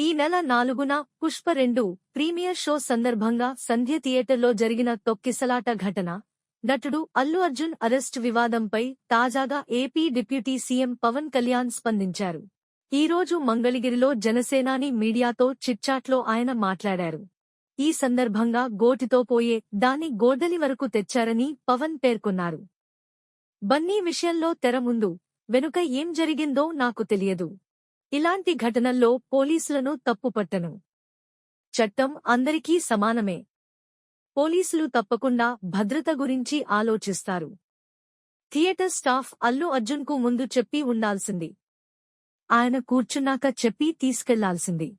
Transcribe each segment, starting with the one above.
ఈ నెల నాలుగున పుష్ప రెండు ప్రీమియర్ షో సందర్భంగా సంధ్య థియేటర్లో జరిగిన తొక్కిసలాట ఘటన. నటుడు అల్లు అర్జున్ అరెస్ట్ వివాదంపై తాజాగా AP deputy CM Pavan Kalyan స్పందించారు. ఈ రోజు మంగళగిరిలో జనసేనాని మీడియాతో చిట్చాట్లో ఆయన మాట్లాడారు. ఈ సందర్భంగా గోటితో పోయే దాన్ని గోడలి వరకు తెచ్చారని పవన్ పేర్కొన్నారు. బన్నీ విషయంలో తెర ముందు వెనుక ఏం జరిగిందో నాకు తెలియదు. ఇలాంటి ఘటనల్లో పోలీసులను తప్పుపట్టను. చట్టం అందరికీ సమానమే. పోలీసులు తప్పకుండా భద్రత గురించి ఆలోచిస్తారు. థియేటర్ స్టాఫ్ అల్లు అర్జున్కు ముందు చెప్పి ఉండాల్సింది. ఆయన కూర్చున్నాక చెప్పి తీసుకెళ్ళాల్సింది.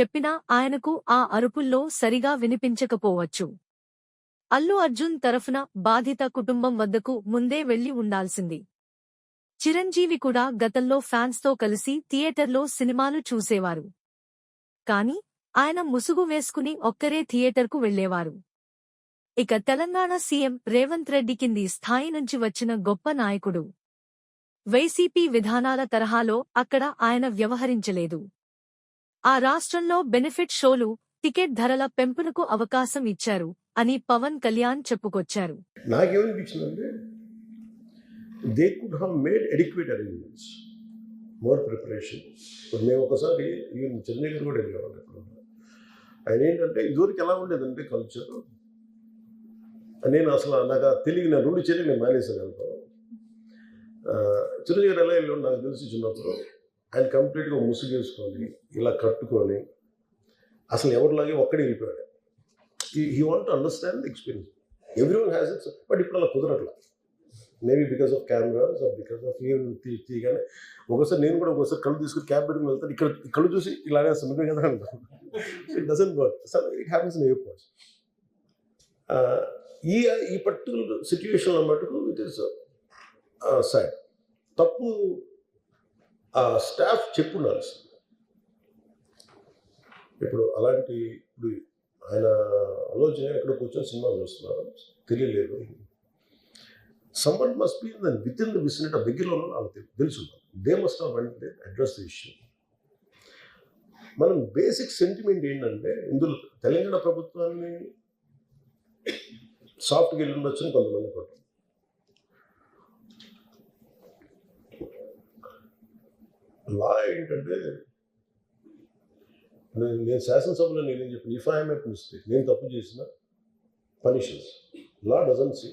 చెప్పినా ఆయనకు ఆ అరుపుల్లో సరిగా వినిపించకపోవచ్చు. అల్లు అర్జున్ తరఫున బాధిత కుటుంబం వద్దకు ముందే వెళ్ళి ఉండాల్సింది. చిరంజీవి కూడా గతంలో ఫ్యాన్స్తో కలిసి థియేటర్లో సినిమాలు చూసేవారు. కాని ఆయన ముసుగు వేసుకుని ఒక్కరే థియేటర్కు వెళ్ళేవారు ఇక తెలంగాణ సీఎం రేవంత్ రెడ్డి కింది స్థాయి నుంచి వచ్చిన గొప్ప నాయకుడు. వైసీపీ విధానాల తరహాలో అక్కడ ఆయన వ్యవహరించలేదు. ఆ రాష్ట్రంలో బెనిఫిట్ షోలు టికెట్ ధరల పెంపునకు అవకాశం ఇచ్చారు అని పవన్ కళ్యాణ్ చెప్పుకొచ్చారు. They could have made adequate arrangements more preparation ఇప్పుడు మేము ఒకసారి ఈవెన్ చెన్నై గారు కూడా వెళ్ళేవాళ్ళు ఎప్పుడు. ఆయన ఏంటంటే ఇదివరకు ఎలా ఉండేదంటే కల్చర్ నేను అసలు నాకు తెలివి నా రూఢి చర్య నేను మానేసాను చిరంజీవి గారు ఎలా వెళ్ళి నాకు తెలిసి చిన్నప్పుడు. ఆయన కంప్లీట్గా ముసుగేసుకొని ఇలా కట్టుకొని అసలు ఎవరిలాగే ఒక్కడే వెళ్ళిపోయాడు. He want understand experience every one has its but ఇప్పుడు అలా కుదరట్లా. Maybe because of cameras or because of even తీయగానే ఒకసారి నేను కూడా ఒకసారి కళ్ళు తీసుకుని క్యాబ్ పెట్టుకుని వెళ్తాను. ఇక్కడ కళ్ళు చూసి ఇలానే సున్నిపే కదా అంటాను it doesn't work it happens in airports ఈ ఈ పర్టికులర్ సిచ్యువేషన్లో మటుకు ఇట్ ఈస్ సైడ్ తప్పు స్టాఫ్ చెప్పు ఇప్పుడు అలాంటి ఇప్పుడు ఆయన ఆలోచన ఎక్కడ కూర్చొని సినిమా చూస్తున్నారు. తెలియలేదు. Someone must be in with in the vicinity దగ్గరలో ఉన్న వాళ్ళకి తెలుసు దే మస్ట్ హావ్ వెంటనే అడ్రస్ ది ఇష్యూ మనం బేసిక్ సెంటిమెంట్ ఏంటంటే ఇందులో తెలంగాణ ప్రభుత్వాన్ని సాఫ్ట్గా వెళ్ళి ఉండొచ్చు అని కొంతమంది పట్టు లా ఏంటంటే నేను నేను శాసనసభలో నేనేం చెప్పాను? ఇఫ్ ఐఎమ్ ఎట్ మిస్టేక్ నేను తప్పు చేసిన punishments law doesn't see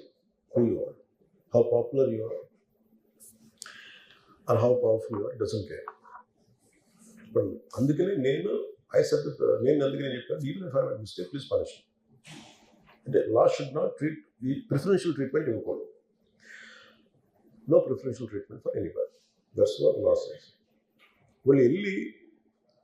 who you are how popular you are or how powerful you are doesn't care ఇప్పుడు అందుకని నేను ఐ సెట్ నేను అందుకనే చెప్పాను even if I mistake please punish అంటే లా షుడ్ నాట్ ట్రీట్ ఈ ప్రిఫరెన్షియల్ ట్రీట్మెంట్ ఇవ్వకూడదు. No preferential treatment for anybody that's what law says వాళ్ళు వెళ్ళి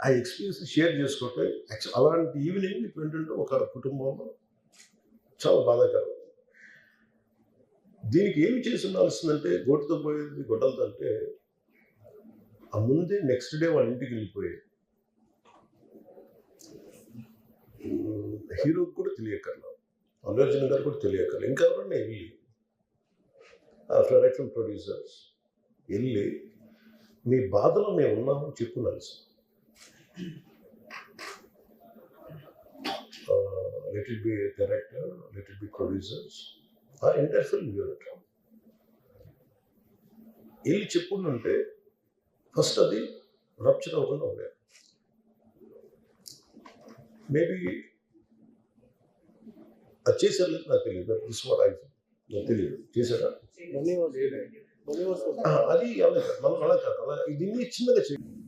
ఆ ఎక్స్పీరియన్స్ షేర్ చేసుకుంటే యాక్చువల్ అలాంటి ఈవినింగ్ ఇప్పుడు ఏంటంటే ఒక కుటుంబంలో చాలా బాధాకరం. దీనికి ఏమి చేసి ఉండాల్సిందంటే గోటుతో పోయేది గొడ్డలతో అంటే ఆ ముందే నెక్స్ట్ డే వాళ్ళ ఇంటికి వెళ్ళిపోయాయి హీరోకి కూడా తెలియకర్లా అల్లు అర్జున్ గారు కూడా తెలియకర్లా ఇంకా ఎవరన్నా వెళ్ళి డైరెక్షన్ ప్రొడ్యూసర్స్ వెళ్ళి మీ బాధలో మేము ఉన్నామని చెప్పుండాల్సి let it be director let it be producers ఆ ఎంటైర్ ఫిల్మ్ యూనిట్ వెళ్ళి చెప్పుంటే ఫస్ట్ అది రప్చర్ అవ్వకుండా ఉండేది. మేబీ అది చేశారు లేదు నాకు తెలియదు. దిస్ వాట్ ఐ నాకు తెలియదు. చేశారా? అది అలా కాదు మనం అలా కాదు. అలా దీన్ని చిన్నగా చేయాలి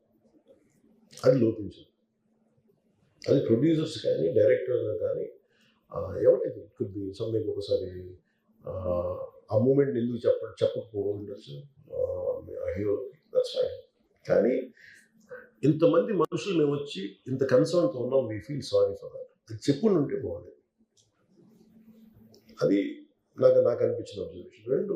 అది లోపించదు. అది ప్రొడ్యూసర్స్ కానీ డైరెక్టర్ కానీ ఆ, ఎవరైతే కుడ్ బి సమ్మెకి ఒకసారి ఆ, మూమెంట్ ఎందుకు చెప్ప చెప్పకపోవచ్చు? హీరో దట్స్ ఫైన్ కానీ ఇంతమంది మనుషులు మేము వచ్చి ఇంత కన్సర్న్తో ఉన్నాం we feel sorry for that అది చెప్పుకుని ఉంటే బాగుండేది. అది నాకు నాకు అనిపించిన అబ్జర్వేషన్ రెండు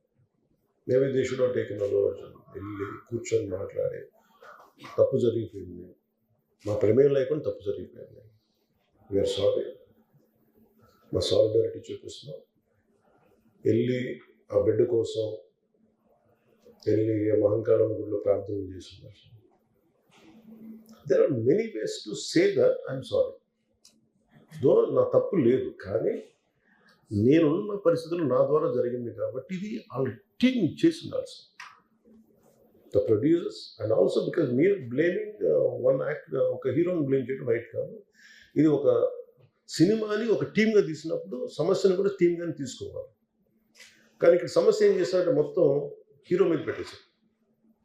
Maybe they should not take వెళ్ళి కూర్చొని మాట్లాడి తప్పు జరిగిపోయింది. మా ప్రమేయం లేకుండా తప్పు జరిగిపోయింది. వీఆర్ సారీ మా సాలిడారిటీ చూపిస్తున్నాం. వెళ్ళి ఆ బిడ్డ కోసం వెళ్ళి మహంకాళం గుడిలో ప్రార్థన చేస్తున్నారు. There are many ways to say that I'm sorry though నా తప్పు లేదు కానీ నేనున్న పరిస్థితులు నా ద్వారా జరిగింది కాబట్టి ఇది వాళ్ళ టీం ఇచ్చేసి ఉండాల్సి the producers and also because మీరు బ్లేమింగ్ వన్ యాక్ట్ ఒక హీరోని బ్లేమ్ చేయడం రైట్ కాదు. ఇది ఒక సినిమాని ఒక టీమ్గా తీసినప్పుడు సమస్యను కూడా టీమ్గానే తీసుకోవాలి. కానీ ఇక్కడ సమస్య ఏం చేస్తారంటే మొత్తం హీరో మీద పెట్టేశారు.